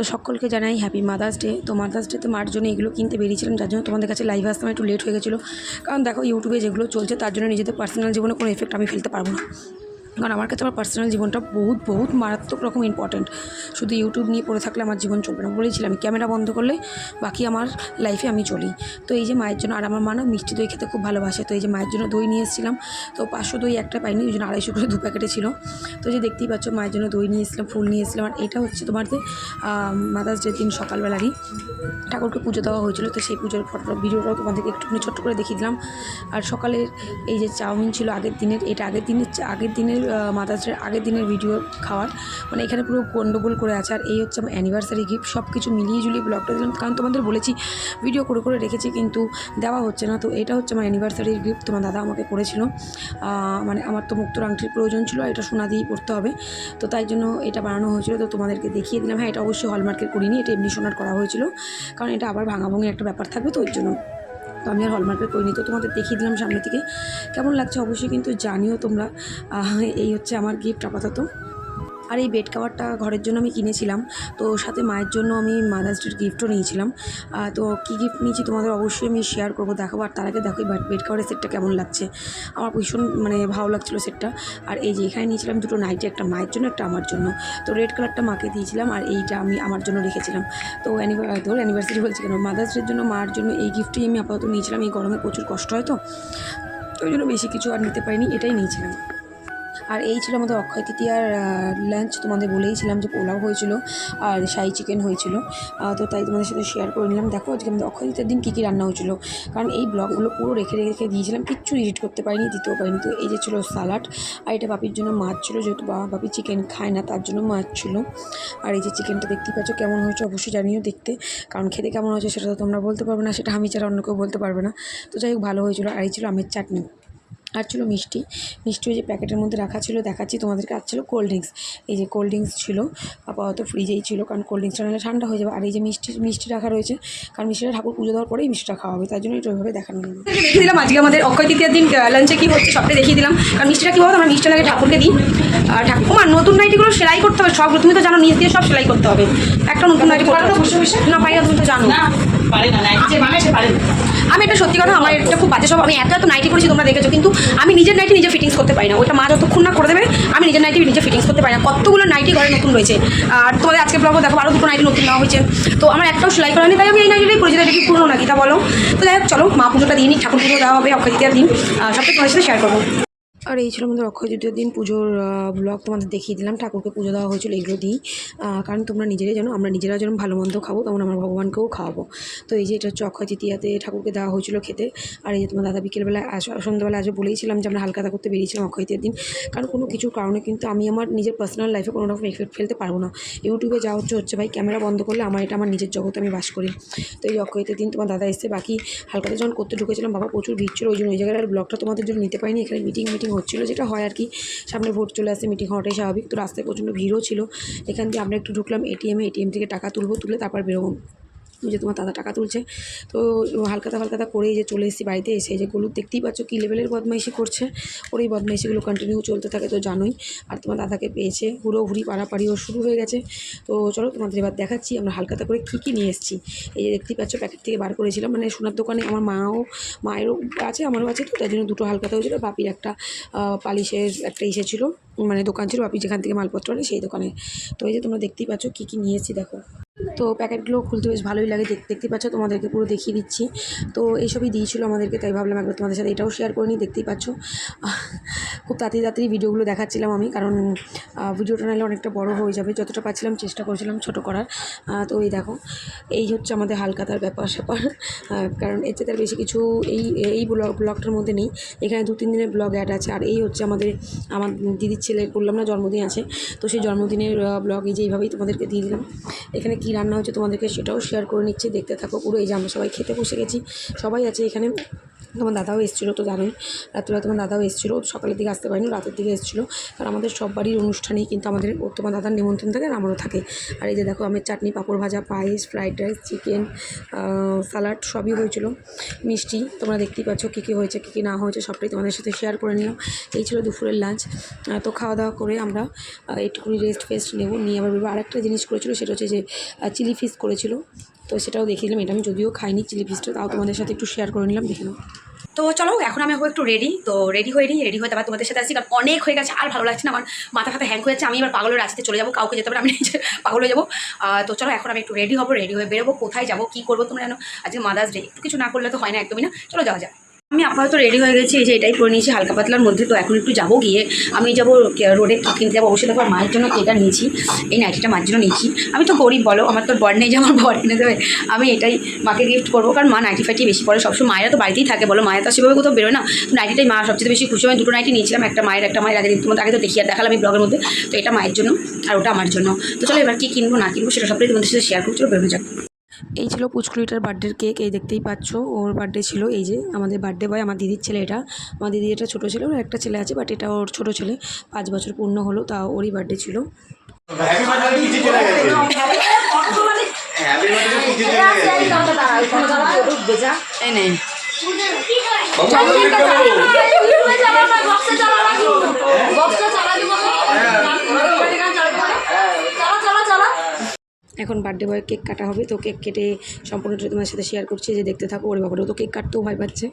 তো সকলকে জানাই হ্যাপি মাদার্স ডে তো মাদার্স ডেতে মার জন্য এগুলো কিনতে বেরিয়েছিলাম, যার জন্য তোমাদের কাছে লাইভ আসতে একটু লেট হয়ে গেছিল। কারণ দেখো ইউটিউবে যেগুলো চলছে, তার জন্য নিজেদের পার্সোনাল জীবনে কোনো এফেক্ট আমি ফেলতে পারব না। কারণ আমার কাছে আমার পার্সোনাল জীবনটা বহুত বহুত মারাত্মক রকম ইম্পর্ট্যান্ট শুধু ইউটিউব নিয়ে পড়ে থাকলে আমার জীবন চলবে না। বলেছিলাম ক্যামেরা বন্ধ করলে বাকি আমার লাইফে আমি চলি। তো এই যে মায়ের জন্য, আর আমার মা না মিষ্টি দই খেতে খুব ভালোবাসে। তো এই যে মায়ের জন্য দই নিয়ে এসেছিলাম। তো পাঁচশো দই একটা পাইনি, ওই জন্য আড়াইশো করে দু প্যাকেটে ছিল। তো যে দেখতেই পাচ্ছ, মায়ের জন্য দই নিয়ে এসেছিলাম, ফুল নিয়ে এসেছিলাম। আর এটা হচ্ছে তোমার যে মাদার্স ডে দিন সকালবেলারই। ঠাকুরকে পুজো দেওয়া হয়েছিল, তো সেই পুজোর ফটো, ভিডিওটাও তোমাদেরকে একটুখানি ছোট্ট করে দেখিয়ে দিলাম। আর সকালের এই যে চাউমিন ছিল আগের দিনের, এটা আগের দিনের আগের দিনের মাদার্স ডে আগের দিনের ভিডিও খাওয়ার। মানে এখানে পুরো গন্ডগোল করে আছে। আর এই হচ্ছে আমার অ্যানিভার্সারি গিফট সব কিছু মিলিয়ে ঝুলিয়ে ব্লগটা দিলাম। কারণ তোমাদের বলেছি ভিডিও করে করে রেখেছি, কিন্তু দেওয়া হচ্ছে না। তো এটা হচ্ছে আমার অ্যানিভার্সারির গিফট তোমার দাদা আমাকে করেছিল। মানে আমার তো মুক্তর আংটির প্রয়োজন ছিল এটা সোনা দিয়েই পড়তে হবে। তো তাই জন্য এটা বানানো হয়েছিল। তো তোমাদেরকে দেখিয়ে দিলাম। হ্যাঁ এটা অবশ্যই হলমার্কের করিনি। এটা এমনি সোনার করা হয়েছিল। কারণ এটা আবার ভাঙাভাঙি একটা ব্যাপার থাকবে, তো ওই জন্য। তো আমি আর হলমার্কের করিনি। তো তোমাদের দেখিয়ে দিলাম সামনে থেকে কেমন লাগছে অবশ্যই কিন্তু জানিও তোমরা। এই হচ্ছে আমার গিফট আপাতত। আর এই বেড কাভারটা ঘরের জন্য আমি কিনেছিলাম। তো সাথে মায়ের জন্য আমি মাদার্স ডের গিফটও নিয়েছিলাম। তো কী গিফট নিয়েছি তোমাদের অবশ্যই আমি শেয়ার করব। দেখাবো আর তার আগে দেখো বেড কাভারের সেটটা কেমন লাগছে। আমার ভীষণ মানে ভালো লাগছিল সেটটা আর এই যে এখানে নিয়েছিলাম দুটো নাইটি একটা মায়ের জন্য, একটা আমার জন্য। তো রেড কালারটা মাকে দিয়েছিলাম আর এইটা আমি আমার জন্য রেখেছিলাম। তো তোর অ্যানিভার্সারি বলছি কেন? মাদার্স ডের জন্য মার জন্য এই গিফটটাই আমি আপাতত নিয়েছিলাম। এই গরমে প্রচুর কষ্ট হয় তো ওই জন্য বেশি কিছু আর নিতে পারিনি, এটাই নিয়েছিলাম। আর এই ছিল আমাদের অক্ষয় তৃতীয়ার লাঞ্চ তোমাদের বলেইছিলাম যে পোলাও হয়েছিল আর শাহি চিকেন হয়েছিল। তো তাই তোমাদের সাথে শেয়ার করে নিলাম। দেখো আজকে আমাদের অক্ষয় তৃতীয়ার দিন কী কী রান্না হয়েছিল। কারণ এই ব্লগগুলো পুরো রেখে রেখে দিয়েছিলাম, কিচ্ছু এডিট করতে পারিনি, দিতেও পারিনি। তো এই যে ছিল সালাড আর এটা বাপির জন্য মাছ ছিল, যেহেতু বাবা বাপি চিকেন খায় না, তার জন্য মাছ ছিল। আর এই যে চিকেনটা দেখতে পাচ্ছ কেমন হয়েছে, অবশ্যই জানিও দেখতে। কারণ খেতে কেমন হয়েছে সেটা তো তোমরা বলতে পারবে না, সেটা আমি ছাড়া অন্য কেউ বলতে পারবে না। তো যাই হোক, ভালো হয়েছিল। আর এই ছিল আমের চাটনি। আর ছিল মিষ্টি। মিষ্টি ওই যে প্যাকেটের মধ্যে রাখা ছিল দেখাচ্ছি তোমাদেরকে। আর ছিল কোল্ড ড্রিঙ্কস এই যে কোল্ড ড্রিঙ্কস ছিল আপাতত ফ্রিজেই ছিল কারণ কোল্ড ড্রিঙ্কসটা নাহলে ঠান্ডা হয়ে যাবে। আর এই যে মিষ্টি মিষ্টি রাখা রয়েছে কারণ মিষ্টিটা ঠাকুর পুজো দেওয়ার পরেই মিষ্টিটা খাওয়া হবে তার জন্য এটা ওইভাবে দেখানো হলো দেখিয়ে দিলাম আজকে আমাদের অক্ষয় তৃতীয়ার দিন লাঞ্চে কী হচ্ছে সবটাই দেখিয়ে দিলাম। কারণ মিষ্টিটা কী বলতো আমরা মিষ্টি লাগে ঠাকুরকে দিই। আর ঠাকুর আমার নতুন নাইটিগুলো সেলাই করতে হবে। সব তুমি তো জানো নিজ দিয়ে সব সেলাই করতে হবে। একটা নতুন নাইটি করতে হবে। না না তুমি তো জানো। আমি এটা সত্যি কথা, আমার এটা খুব বাজে সব আমি এত এত নাইটি করেছি তোমরা দেখেছ, কিন্তু আমি নিজের নাইটি নিজে ফিটিংস করতে পারি না। ওটা মা যতক্ষণ না করে দেবে, আমি নিজের নাইটি নিজে ফিটিংস করতে পারি না। কতগুলো নাইটি ঘরে নতুন রয়েছে। আর তোমাদের আজকে ব্লগও দেখো আরও দুটো নাইটি নতুন নেওয়া হয়েছে। তো আমার একটাও সেলাই করা নেই তাই আমি এই নাইটিটাই করেছি এটা কি পুরনো নাকি তা বলো। তো যাই হোক, চলো, মা পুজোটা দিয়ে নিই ঠাকুর পুজো দেওয়া হবে, অক্ষয় দিন। সবটা তোমাদের সাথে শেয়ার করব। আর এই ছিল আমাদের অক্ষয় তৃতীয় দিন। পুজোর ব্লগ তোমাদের দেখিয়ে দিলাম। ঠাকুরকে পুজো দেওয়া হয়েছিল এগুলো দিই কারণ তোমরা নিজেরাই জানো, আমরা নিজেরা যেরকম ভালো মন্দ খাব, তেমন আমরা ভগবানকেও খাওয়াবো। তো এই যে এটা হচ্ছে অক্ষয় তৃতীয়াতে ঠাকুরকে দেওয়া হয়েছিল খেতে। আর এই যে তোমার দাদা বিকেলবেলা আস, সন্ধ্যাবেলা আজও বলেইছিলাম যে আমরা হালকা হালকাতা করতে বেরিয়েছিলাম অক্ষয় তৃতীয়ার দিন। কারণ কোনো কিছুর কারণে কিন্তু আমি আমার নিজের পার্সোনাল লাইফে কোনো রকম এফেক্ট ফেলতে পারব না। ইউটিউবে যা হচ্ছে হচ্ছে ভাই ক্যামেরা বন্ধ করলে আমার এটা আমার নিজের জগতে আমি বাস করি। তো এই অক্ষয় তৃতীয় দিন তোমার দাদা এসে বাকি হালকাতা যখন করতে ঢুকেছিলাম, বাবা প্রচুর ভিড় ছিল, ওই জন্য ওই জায়গায় আর ব্লগটা তোমাদের জন্য নিতে পারিনি। এখানে মিটিং মিটিং হচ্ছিল, যেটা হয় আর কি। সামনে ভোট চলে আসে মিটিং হওয়াটাই স্বাভাবিক। তো রাস্তায় প্রচণ্ড ভিড়ও ছিল। এখান দিয়ে আমরা একটু ঢুকলাম এটিএমে এটিএম থেকে টাকা তুলবো, তুলে তারপর বেরোবো। যে তোমার দাদা টাকা তুলছে। তো হালকাতা হালকাতা করেই যে চলে এসেছি বাড়িতে এসে যে গলু দেখতেই পাচ্ছ কী লেভেলের বদমাইশি করছে। ওর এই বদমাইশিগুলো কন্টিনিউ চলতে থাকে তো জানোই। আর তোমার দাদাকে পেয়েছে হুড়োহুড়ি পাড়াপাড়িও শুরু হয়ে গেছে। তো চলো তোমাদের এবার দেখাচ্ছি আমরা হালকাতা করে কী কী নিয়ে এসেছি। এই যে দেখতেই পাচ্ছ প্যাকেট থেকে বার করেছিলাম। মানে সোনার দোকানে আমার মাও, মায়েরও আছে, আমারও আছে তো, তাই জন্য দুটো হালকাতা হয়েছিল। বাপির একটা পালিশের একটা ইসে ছিল। মানে দোকান ছিল বাপি যেখান থেকে মালপত্র আনে সেই দোকানে। তো এই যে তোমরা দেখতেই পাচ্ছ কী কী নিয়ে এসেছি, দেখো। তো প্যাকেটগুলো খুলতে বেশ ভালোই লাগে দেখ, দেখতে পাচ্ছ, তোমাদেরকে পুরো দেখিয়ে দিচ্ছি। তো এইসবই দিয়েছিল আমাদেরকে, তাই ভাবলাম একবার তোমাদের সাথে এটাও শেয়ার করে নিই, দেখতেই পাচ্ছ। খুব তাড়াতাড়ি তাড়াতাড়ি ভিডিওগুলো দেখাচ্ছিলাম আমি, কারণ ভিডিওটা নাহলে অনেকটা বড় হয়ে যাবে। যতটা পাচ্ছিলাম চেষ্টা করছিলাম ছোট করার। তো এই দেখো, এই হচ্ছে আমাদের হালকাতার ব্যাপার স্যাপার। কারণ এতে তার বেশি কিছু এই এই ব্লগ, ব্লগটার মধ্যে নেই। এখানে দু তিন দিনের ব্লগ অ্যাড আছে, আর এই হচ্ছে আমাদের, আমার দিদির ছেলে বললাম না, জন্মদিন আছে। তো সেই জন্মদিনের ব্লগ এই যে এইভাবেই তোমাদেরকে দিয়ে দিলাম। এখানে কী রান্না হচ্ছে তোমাদেরকে সেটাও শেয়ার করে নিচ্ছি। দেখতে থাকো পুরো, এই যে আমরা সবাই খেতে বসে গেছি। সবাই আছে এখানে। তোমার দাদাও এসেছিল তো জানোই, রাত্রিবেলা তোমার দাদাও এসেছিল সকালের দিকে আসতে পারিনি, রাতের দিকে এসেছিল। কারণ আমাদের সব বাড়ির অনুষ্ঠানেই কিন্তু আমাদের তোমার দাদার নিমন্ত্রণ থাকে আর আমারও থাকে। আর এই যে দেখো, আমের চাটনি, পাঁপড় ভাজা, পায়েস, ফ্রাইড রাইস, চিকেন স্যালাড সবই হয়েছিল। মিষ্টি, তোমরা দেখতেই পাচ্ছ কী কী হয়েছে, কী কী না হয়েছে, সবটাই তোমাদের সাথে শেয়ার করে নিলাম। এই ছিল দুপুরের লাঞ্চ তো খাওয়া দাওয়া করে আমরা একটুখানি রেস্ট ফেস্ট নেব। নিয়ে আবার আরেকটা জিনিস করেছিল, সেটা হচ্ছে যে চিলি ফিশ করেছিল। তো সেটাও দেখিয়ে নিলাম। এটা আমি যদিও খাইনি, চিলি পিসটা, তাও তোমাদের সাথে একটু শেয়ার করে নিলাম, দেখে তো চলো, এখন আমি একটু রেডি তো রেডি হয়ে রেডি হয়ে তারপর তোমাদের সাথে আসি কারণ অনেক হয়ে গেছে, আর ভালো লাগছে না। আমার মাথা ফাথা হ্যাং হয়ে যাচ্ছে, আমি এবার পাগলের রাস্তায় চলে যাব, কাউকে যেতে পারে আমি নিজে পাগল হয়ে যাব। তো চলো, এখন আমি একটু রেডি হব রেডি হয়ে বেরোবো, কোথায় যাব, কী করব, তোমরা জানো, আজকে মাদার্স ডে একটু কিছু না করলে তো হয় না, একদমই না। চলো, যাওয়া যাক। আমি আপাতত রেডি হয়ে গেছি, এই যে এটাই পরে নিয়েছি, হালকা পাতলার মধ্যে তো এখন একটু যাব গিয়ে। আমি যাব রোডে কিনতে যাব, অবশ্যই দেখো মায়ের জন্য এটা নিয়েছি, এই নাইটিটা মায়ের জন্য নিয়েছি। আমি তো গরিব, বলো, আমার তো বর নেই যে আমার বর কিনে দেবে। আমি এটাই মাকে গিফট করব, কারণ মা নাইটি ফাইটি বেশি পরে। সবসময় মায়েরা তো বাড়িতেই থাকে, বলো, মায়ের তো সেভাবে কোথাও বেরোয় না। তো নাইটিটাই মা সবচেয়ে বেশি খুশি হয়। দুটো নাইটি নিয়েছিলাম, একটা মায়ের একটা মায়ের, আগে তোমাদের, আগে তো দেখিয়ে দেখালাম আমি ব্লগের মধ্যে। তো এটা মায়ের জন্য, আর ওটা আমার জন্য। তো চলো এবার কি কিনবো, না কিনবো, সেটা সবটাই তোমাদের সাথে শেয়ার করব চলো বেরোনো যাক। এই ছিল পুচকুলিটার বার্থডের কেক এই দেখতেই পাচ্ছ। ওর বার্থডে ছিল এই যে আমাদের বার্থডে বয় আমার দিদির ছেলে এটা। আমার দিদি এটা ছোটো ছেলে ওর একটা ছেলে আছে বাট এটা ওর ছোটো ছেলে। পাঁচ বছর পূর্ণ হলো তা ওরই বার্থডে ছিল। হ্যাপি বার্থডে পিছে চলে এখন বার্থডে বয়ের কেক কাটা হবে তো কেক কেটে সম্পূর্ণটা তোমার সাথে শেয়ার করছি যে দেখতে থাকো ওরে বাবারও তো কেক কাটতেও ভয় পাচ্ছে।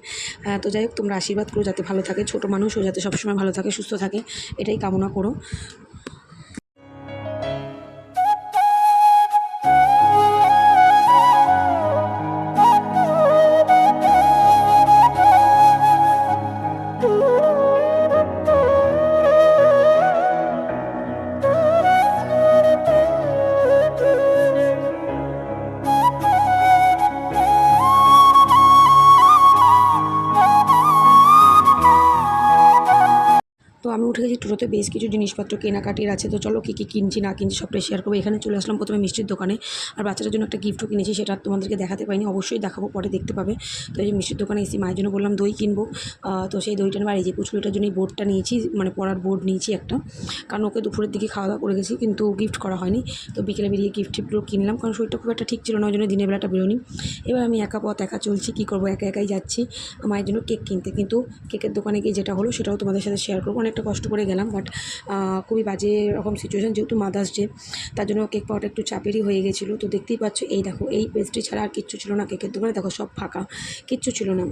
আহ, তো যাই হোক তোমরা আশীর্বাদ করো যাতে ভালো থাকে ছোটো মানুষও যাতে সবসময় ভালো থাকে সুস্থ থাকে এটাই কামনা করো। উঠে গেছি টোটোতে বেশ কিছু জিনিসপত্র কেনাকাটির আছে। তো চলো কী কী কিনছি, না কিনছি সবটাই শেয়ার করব। এখানে চলে আসলাম প্রথমে মিষ্টির দোকানে। আর বাচ্চাটার জন্য একটা গিফটও কিনেছি, সেটা তোমাদেরকে দেখাতে পাইনি অবশ্যই দেখাবো, পরে দেখতে পাবে। তো এই যে মিষ্টির দোকানে এসে মায়ের জন্য বললাম দই কিনবো। তো সেই দইটা নেবার এই যে পুচকুলিটার জন্য এই বোর্ডটা নিয়েছি মানে পড়ার বোর্ড নিয়েছি একটা। কারণ ওকে দুপুরের দিকে খাওয়া দাওয়া করে গেছি, কিন্তু গিফট করা হয়নি। তো বিকেলে বেরিয়ে গিফট টিফটগুলো কিনলাম, কারণ শরীরটা খুব একটা ঠিক ছিল না, ওই জন্য দিনের বেলাটা বেরোনি এবার আমি একা পথ, একা চলছি, কী করব? একা একাই যাচ্ছি, মায়ের জন্য কেক কিনতে। কিন্তু কেকের দোকানে গিয়ে যেটা হলো, সেটাও তোমাদের সাথে শেয়ার করব। অনেকটা কষ্ট করে গেলাম বাট খুবই বাজে রকম সিচুয়েশান যেহেতু মাদার্স ডে তার জন্য কেক পাওয়াটা একটু চাপেরই হয়ে গেছিল। তো দেখতেই পাচ্ছ, এই দেখো, এই পেস্ট্রি ছাড়া আর কিচ্ছু ছিল না কেকের দোকানে দেখো সব ফাঁকা, কিচ্ছু ছিল না।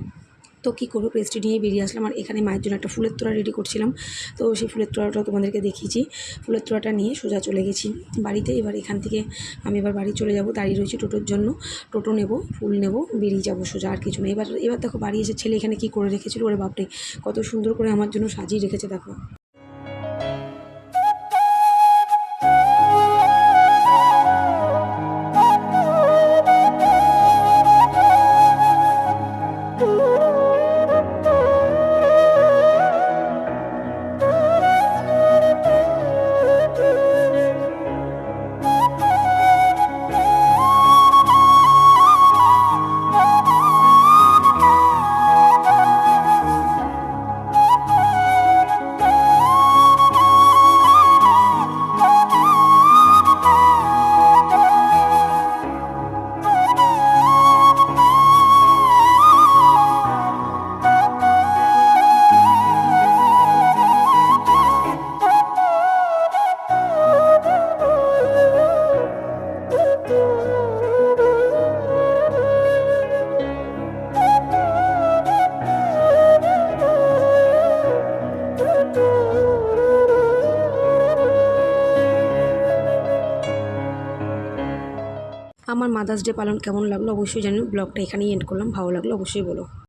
তো কী করব? পেস্ট্রি নিয়ে বেরিয়ে আসলাম আর এখানে মায়ের জন্য একটা ফুলের তোড়া রেডি করছিলাম। তো সেই ফুলের তোড়াটা তোমাদেরকে দেখিয়েছি। ফুলের তোড়াটা নিয়ে সোজা চলে গেছি বাড়িতে। এবার এখান থেকে আমি এবার বাড়ি চলে যাব। দাঁড়িয়ে রয়েছি টোটোর জন্য। টোটো নেব, ফুল নেব, বেরিয়ে যাব সোজা আর কিছু না। এবার এবার দেখো বাড়ি এসে ছেলে এখানে কী করে রেখেছিল? ওরে বাপরে, কত সুন্দর করে আমার জন্য সাজিয়ে রেখেছে, দেখো। মাদার্স ডে পালন কেমন লাগল অবশ্যই জানিও। ব্লগটা এখানেই এন্ড করলাম। ভালো লাগল অবশ্যই বলো।